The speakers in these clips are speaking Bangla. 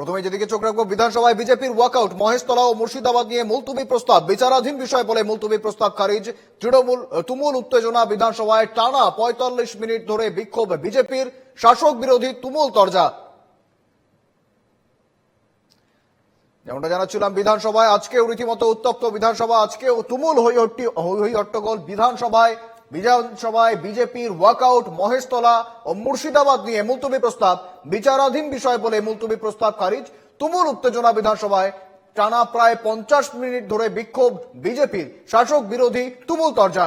প্রথমে যেদিকে চোখ রাখব, বিধানসভায় বিজেপির ওয়াকআউট মহেশতলা ও মুর্শিদাবাদ নিয়ে মুলতুবি প্রস্তাব। বিচারাধীন বিষয় বলে মুলতুবি প্রস্তাব খারিজ। তৃণমূল তুমুল উত্তেজনা বিধানসভায় টানা পঁয়তাল্লিশ মিনিট ধরে বিক্ষোভ বিজেপির। শাসক বিরোধী তুমুল তরজা। যেমনটা জানাচ্ছিলাম, বিধানসভায় আজকেও রীতিমতো উত্তপ্ত বিধানসভা, আজকেও তুমুল হই হট্টি হই হই হট্টগোল বিধানসভায়। বিধানসভায় বিজেপির ওয়াকআউট মহেশতলা ও মুর্শিদাবাদ নিয়ে মুলতবি প্রস্তাব, বিচারাধীন বিষয় বলে মুলতবি প্রস্তাব খারিজ। তুমুল উত্তেজনা বিধানসভায়, টানা প্রায় পঞ্চাশ মিনিট ধরে বিক্ষোভ বিজেপির। শাসক বিরোধী তুমুল তরজা।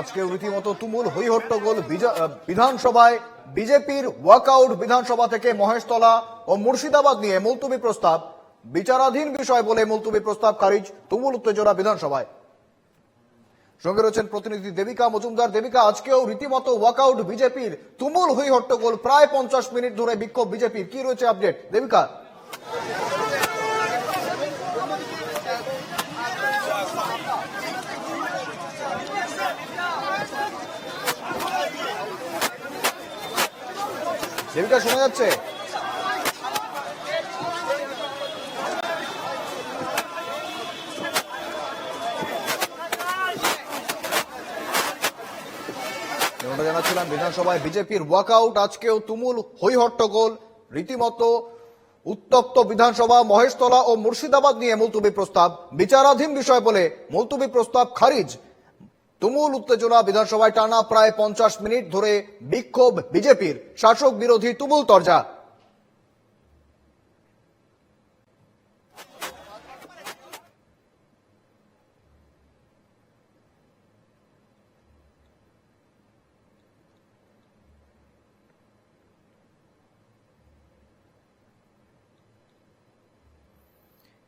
আজকে রীতিমতো তুমুল হই হট্টগোল বিধানসভায় বিজেপির ওয়াকআউট বিধানসভা থেকে মহেশতলা ও মুর্শিদাবাদ নিয়ে মুলতুবি প্রস্তাব। বিচারাধীন বিষয় বলে মুলতুবি প্রস্তাব খারিজ, তুমুল উত্তেজনা বিধানসভায়। সঙ্গে রয়েছেন প্রতিনিধি দেবিকা মজুমদার। দেবিকা, আজকেও রীতিমতো ওয়াকআউট বিজেপির তুমুল হই হট্টগোল প্রায় পঞ্চাশ মিনিট ধরে বিক্ষোভ বিজেপির। কি রয়েছে আপডেট? দেবিকা। শোনা যাচ্ছে। জানাচ্ছিলাম বিধানসভায় বিজেপির ওয়াকআউট, আজকেও তুমুল হই হট্টগোল রীতিমতো উত্তপ্ত বিধানসভা, মহেশতলা ও মুর্শিদাবাদ নিয়ে মুলতুবি প্রস্তাব। বিচারাধীন বিষয় বলে মুলতুবি প্রস্তাব খারিজ। তুমুল উত্তেজনা বিধানসভায় টানা প্রায় পঞ্চাশ মিনিট ধরে বিক্ষোভ বিজেপির। শাসক বিরোধী তুমুল তরজা।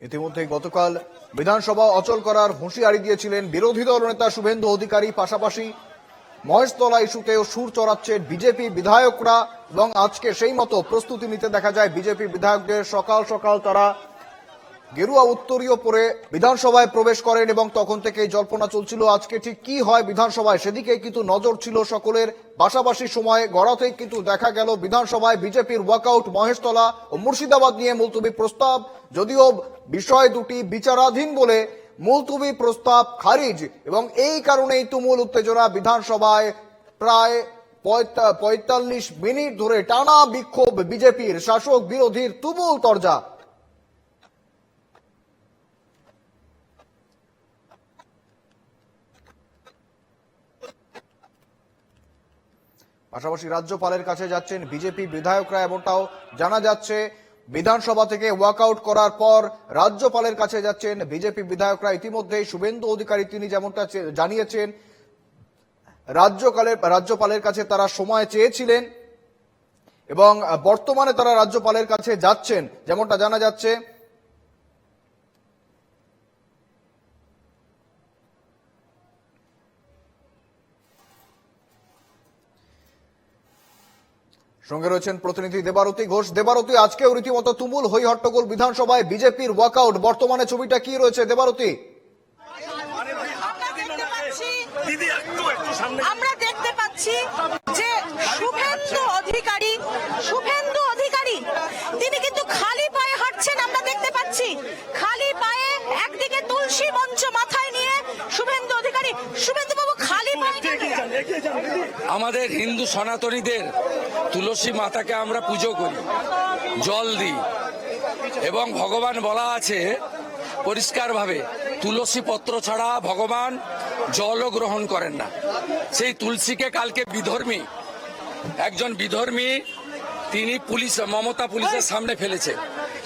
ইতিমধ্যে গতকাল বিধানসভা অচল করার হুঁশিয়ারি দিয়েছিলেন বিরোধী দল নেতা শুভেন্দু অধিকারী, পাশাপাশি মহেশতলা ইস্যুতেও সুর চড়াচ্ছে বিজেপি বিধায়করা এবং আজকে সেই মতো প্রস্তুতি নিতে দেখা যায় বিজেপি বিধায়কদের। সকাল সকাল তারা গেরুয়া উত্তরীয় পরে বিধানসভায় প্রবেশ করেন এবং তখন থেকেই জল্পনা চলছিল আজকে ঠিক কি হয় বিধানসভায়। সেদিকে কিন্তু নজর ছিল সকলের। পাশাপাশি সময় গড়াতেই কিন্তু দেখা গেল বিধানসভায় বিজেপির ওয়াকআউট মহেশতলা ও মুর্শিদাবাদ নিয়ে মুলতুবি প্রস্তাব। যদিও বিষয় দুটি বিচারাধীন বলে মুলতুবি প্রস্তাব খারিজ এবং এই কারণেই তুমুল উত্তেজনা বিধানসভায় প্রায় পঁয়তাল্লিশ মিনিট ধরে টানা বিক্ষোভ বিজেপির শাসক বিরোধীর তুমুল তরজা। পাশাপাশি রাজ্যপালের কাছে যাচ্ছেন বিজেপি বিধায়করা এমনটাও জানা যাচ্ছে। বিধানসভা থেকে ওয়াকআউট করার পর রাজ্যপালের কাছে যাচ্ছেন বিজেপি বিধায়করা। ইতিমধ্যেই শুভেন্দু অধিকারী তিনি যেমনটা জানিয়েছেন, রাজ্যকালের রাজ্যপালের কাছে তারা সময় চেয়েছিলেন এবং বর্তমানে তারা রাজ্যপালের কাছে যাচ্ছেন, যেমনটা জানা যাচ্ছে। সঙ্গে রয়েছেন প্রতিনিধি দেবারতী ঘোষ। দেবারতী আজকেও রীতিমতো তুমুল হই হট্টগোল বিধানসভায়। বিজেপির ওয়াকআউট। বর্তমানে ছবিটা কি রয়েছে? দেবারতী? আমরা দেখতে পাচ্ছি যে শুভেন্দু অধিকারী শুভেন্দু অধিকারী তিনি কিন্তু খালি পায়ে হাঁটছেন আমরা দেখতে পাচ্ছি। খালি পায়ে একদিকে তুলসী মঞ্চ মাথায় নিয়ে শুভেন্দু অধিকারী। শুভেন্দু বাবু খালি পায়ে আমাদের হিন্দু সনাতনীদের তুলসী মাতাকে আমরা পুজো করি, জল দিই। এবং ভগবান বলা আছে পরিষ্কারভাবে, তুলসী পত্র ছাড়া ভগবান জলও গ্রহণ করেন না। সেই তুলসীকে কালকে বিধর্মী, একজন বিধর্মী, তিনি পুলিশ, মমতা পুলিশের সামনে ফেলেছে।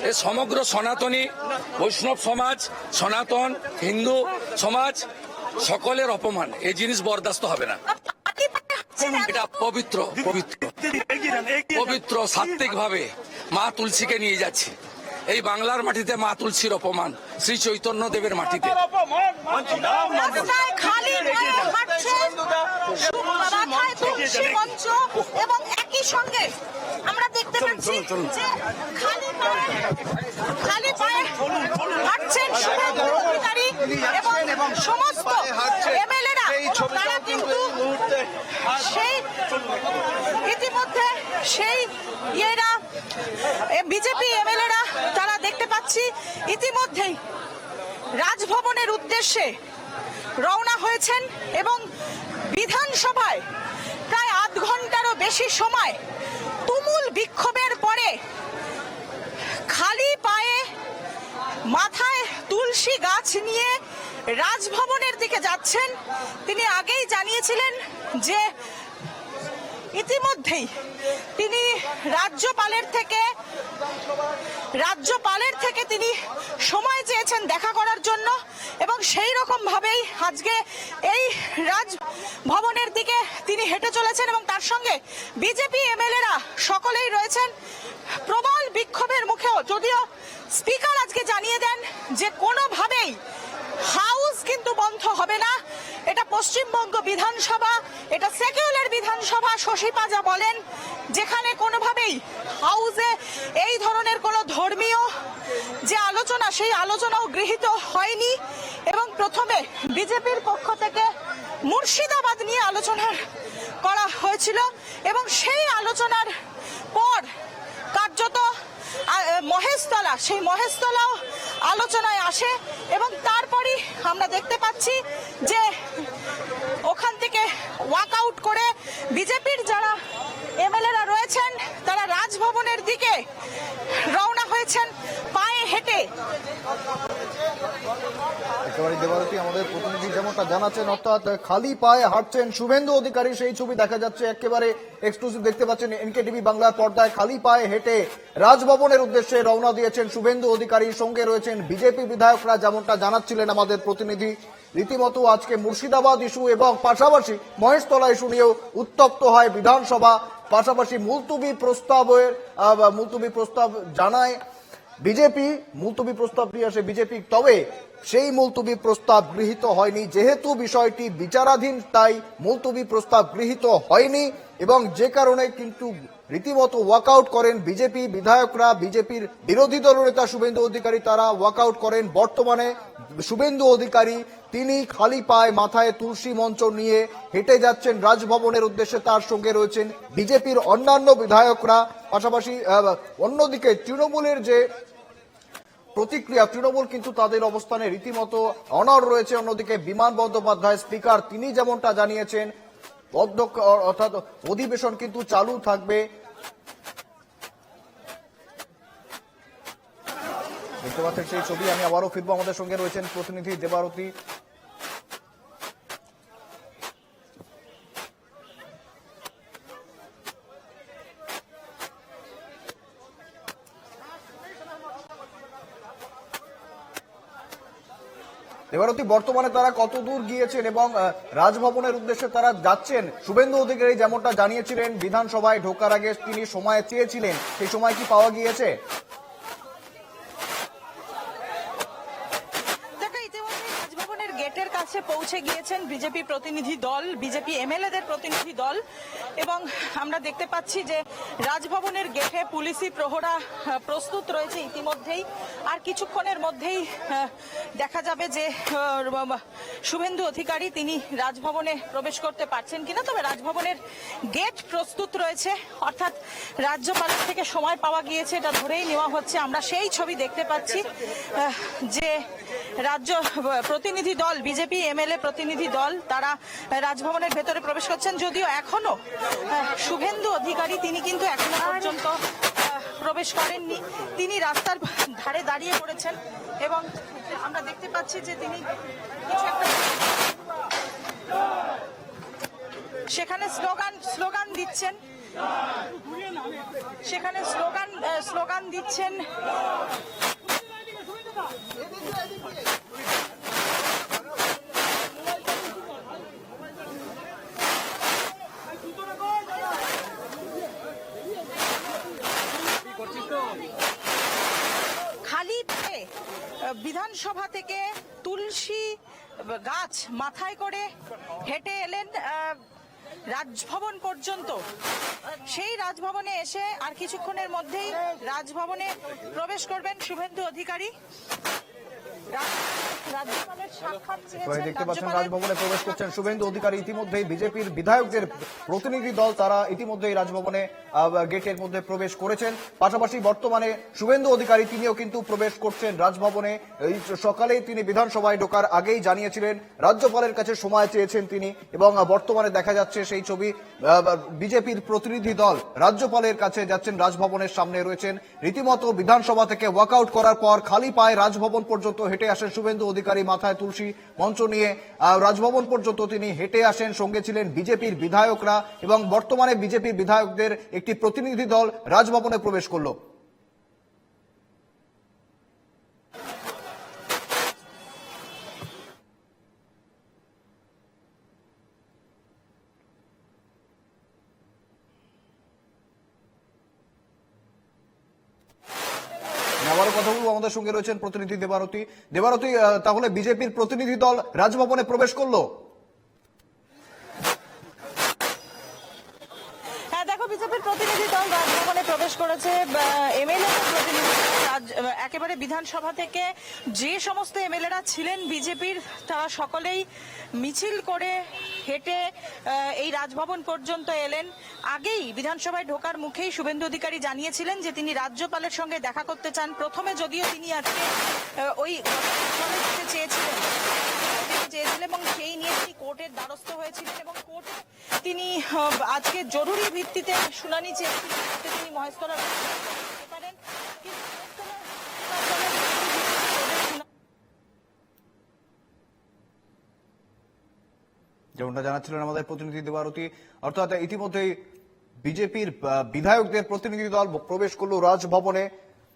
এ সমগ্র সনাতনী বৈষ্ণব সমাজ, সনাতন, হিন্দু সমাজ, সকলের অপমান। এই জিনিস বরদাস্ত হবে না। এটা পবিত্র পবিত্র। পবিত্র সাত্বিক ভাবে মা তুলসীকে নিয়ে যাচ্ছি। এই বাংলার মাটিতে মা তুলসীর অপমান শ্রী চৈতন্য দেবের মাটিতে পাচ্ছি খালি পায়ে খালি পায়ে হাঁটছেন এবং সমস্ত এমএলএরা তারা কিন্তু সেই ইতিমধ্যে সেই ইয়েরা বিজেপি এমএলএরা তারা পাচ্ছি ইতিমধ্যেই। রাজভবনের উদ্দেশ্যে রওনা হয়েছেন এবং বিধানসভায় প্রায় আধ ঘন্টারও বেশি সময় তুমুল বিক্ষোভের পরে খালি পায়ে মাথায় তুলসী গাছ নিয়ে রাজভবনের দিকে যাচ্ছেন। তিনি আগেই জানিয়েছিলেন যে ইতিমধ্যেই তিনি রাজ্যপালের থেকে রাজ্যপালের থেকে তিনি সময় চেয়েছেন দেখা করার জন্য এবং সেই রকম ভাবেই আজকে এই রাজ ভবনের দিকে তিনি হেঁটে চলেছেন এবং তার সঙ্গে বিজেপি এমএলএরা সকলেই রয়েছেন। প্রবল বিক্ষোভের মুখেও যদিও স্পিকার আজকে জানিয়ে দেন যে কোনোভাবেই হাউস কিন্তু বন্ধ হবে না। এটা পশ্চিমবঙ্গ বিধানসভা, এটা সেকুলার বিধানসভা, শশী পাজা বলেন, যেখানে কোনোভাবেই হাউসে এই ধরনের কোনো ধর্মীয় যে আলোচনা, সেই আলোচনাও গৃহীত হয়নি এবং প্রথমে বিজেপির পক্ষ থেকে মুর্শিদাবাদ নিয়ে আলোচনা করা হয়েছিল এবং সেই আলোচনার পর কার্যত মহেশতলা, সেই মহেশতলাও আলোচনায় আসে এবং তারপরই আমরা দেখতে পাচ্ছি যে ওখান থেকে ওয়াক আউট করে বিজেপির যারা এমএলএরা রয়েছেন, তারা রাজভবনের দিকে রওনা হয়েছেন, পায়ে হেঁটে। শুভেন্দু অধিকারী, সেই ছবি দেখা যাচ্ছে একেবারে দেখতে পাচ্ছেন বাংলার পর্দায়। খালি পায়ে হেঁটে রাজভবনের উদ্দেশ্যে রওনা দিয়েছেন শুভেন্দু অধিকারী, সঙ্গে রয়েছেন বিজেপি বিধায়করা যেমনটা জানাচ্ছিলেন আমাদের প্রতিনিধি। রীতিমতো আজকে মুর্শিদাবাদ ইস্যু এবং পাশাপাশি মহেশতলা ইস্যু নিয়েও উত্তপ্ত হয় বিধানসভা। পাশাপাশি মুলতুবি প্রস্তাবের মুলতুবি প্রস্তাব জানায় বিজেপি মুলতবি প্রস্তাব নিয়ে আসে বিজেপি, তবে সেই মুলতবি প্রস্তাব গৃহীত হয়নি। যেহেতু বিষয়টি বিচারাধীন, তাই মুলতবি প্রস্তাব গৃহীত হয়নি এবং যে কারণে কিন্তু রীতিমতো ওয়াকআউট করেন বিজেপি বিধায়করা, বিজেপির বিরোধী দলনেতা শুভেন্দু অধিকারী, তারা ওয়াকআউট করেন বর্তমানে শুভেন্দু অধিকারী। তিনি খালি পায়ে মাথায় তুলসী মঞ্চ নিয়ে হেঁটে যাচ্ছেন রাজভবনের উদ্দেশ্যে। তার সঙ্গে রয়েছেন বিজেপির অন্যান্য বিধায়করা। পাশাপাশি অন্যদিকে তৃণমূলের যে প্রতিক্রিয়া, তৃণমূল কিন্তু তাদের অবস্থানে রীতিমতো অনর রয়েছে। অন্যদিকে বিমান বন্দ্যোপাধ্যায়, স্পিকার, তিনি যেমনটা জানিয়েছেন বদ্ধ অর্থাৎ অধিবেশন কিন্তু চালু থাকবে। দেখতে পাচ্ছেন সেই ছবি, আমি আবারও ফিরবো। আমাদের সঙ্গে রয়েছেন প্রতিনিধি দেবারতী দেবারতী বর্তমানে তারা কত দূর গিয়েছেন এবং রাজভবনের উদ্দেশ্যে তারা যাচ্ছেন। শুভেন্দু অধিকারী যেমনটা জানিয়েছিলেন, বিধানসভায় ঢোকার আগে তিনি সময় চেয়েছিলেন, সেই সময় কি পাওয়া গিয়েছে দেখো ইতিমধ্যে রাজভবনের গেটের কাছে পৌঁছে গিয়েছেন বিজেপি প্রতিনিধি দল, বিজেপি এমএলএদের প্রতিনিধি দল এবং আমরা দেখতে পাচ্ছি যে রাজভবনের গেটে পুলিশি প্রহরা প্রস্তুত রয়েছে ইতিমধ্যেই। আর কিছুক্ষণের মধ্যেই দেখা যাবে যে শুভেন্দু অধিকারী তিনি রাজভবনে প্রবেশ করতে পারছেন কিনা। তবে রাজভবনের গেট প্রস্তুত রয়েছে, অর্থাৎ রাজ্যপালের থেকে সময় পাওয়া গিয়েছে, এটা ধরেই নেওয়া হচ্ছে। আমরা সেই ছবি দেখতে পাচ্ছি যে রাজ্য প্রতিনিধি দল বিজেপি এমএলএ প্রতিনিধি দল তারা রাজভবনের ভেতরে প্রবেশ করছেন। যদিও এখনও শুভেন্দু অধিকারী তিনি কিন্তু এখনও পর্যন্ত প্রবেশ করেননি। তিনি রাস্তার ধারে দাঁড়িয়ে পড়েছেন এবং আমরা দেখতে পাচ্ছি যে তিনি কিছু একটা সেখানে স্লোগান স্লোগান দিচ্ছেন। সেখানে স্লোগান স্লোগান দিচ্ছেন বিধানসভা থেকে তুলসী গাছ মাথায় করে হেঁটে এলেন রাজভবন পর্যন্ত। সেই রাজভবনে এসে আর কিছুক্ষণের মধ্যেই রাজভবনে প্রবেশ করবেন শুভেন্দু অধিকারী। দেখতে পাচ্ছেন রাজ্যপালের- রাজভবনে প্রবেশ করছেন শুভেন্দু অধিকারী। ইতিমধ্যেই বিজেপির বিধায়কদের প্রতিনিধি দল তারা ইতিমধ্যেই রাজভবনে গেটের মধ্যে প্রবেশ করেছেন। পাশাপাশি বর্তমানে শুভেন্দু অধিকারী তিনিও কিন্তু প্রবেশ করছেন রাজভবনে। সকালেই তিনি বিধানসভায় ঢোকার আগেই জানিয়েছিলেন রাজ্যপালের কাছে সময় চেয়েছেন তিনি এবং বর্তমানে দেখা যাচ্ছে সেই ছবি বিজেপির প্রতিনিধি দল রাজ্যপালের কাছে যাচ্ছেন রাজভবনের সামনে রয়েছেন। রীতিমতো বিধানসভা থেকে ওয়াকআউট করার পর খালি পায়ে রাজভবন পর্যন্ত হেঁটে আসেন শুভেন্দু অধিকারী, মাথায় তুলসী মঞ্চ নিয়ে। রাজভবন পর্যন্ত তিনি হেঁটে আসেন, সঙ্গে ছিলেন বিজেপির বিধায়করা এবং বর্তমানে বিজেপির বিধায়কদের একটি প্রতিনিধি দল রাজভবনে প্রবেশ করল। আবারও কথা বলব, আমাদের সঙ্গে রয়েছেন প্রতিনিধি দেবারতী। দেবারতী তাহলে বিজেপির প্রতিনিধি দল রাজভবনে প্রবেশ করল হ্যাঁ দেখো বিজেপির প্রতিনিধি দল প্রবেশ করেছে এমএলএ একেবারে বিধানসভা থেকে যে সমস্ত এমএলএরা ছিলেন বিজেপির, তারা সকলেই মিছিল করে হেঁটে এই রাজভবন পর্যন্ত এলেন। আগেই বিধানসভায় ঢোকার মুখেই শুভেন্দু অধিকারী জানিয়েছিলেন যে তিনি রাজ্যপালের সঙ্গে দেখা করতে চান। প্রথমে যদিও তিনি আজকে ওই চেয়েছিলেন। চেয়েছিলেন এবং সেই নিয়ে তিনি কোর্টের দ্বারস্থ হয়েছিলেন এবং কোর্টে তিনি আজকে জরুরি ভিত্তিতে শুনানি চেয়েছিলেন তিনি মহেশতলা যেমনটা জানাচ্ছিলেন আমাদের প্রতিনিধি দেবারতী। অর্থাৎ ইতিমধ্যেই বিজেপির বিধায়কদের প্রতিনিধি দল প্রবেশ করল রাজভবনে।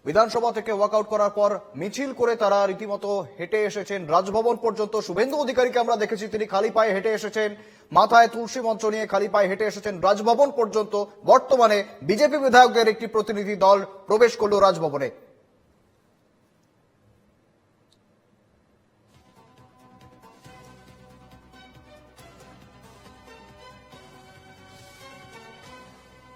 বিধানসভা থেকে ওয়াকআউট করার পর মিছিল করে তারা রীতিমতো হেঁটে এসেছেন। রাজভবন পর্যন্ত শুভেন্দু অধিকারীকে আমরা দেখেছি, তিনি খালি পায়ে হেঁটে এসেছেন। মাথায় তুলসী মঞ্চ নিয়ে খালি পায়ে হেঁটে এসেছেন। রাজভবন পর্যন্ত বর্তমানে বিজেপি বিধায়কদের একটি প্রতিনিধি দল প্রবেশ করল রাজভবনে।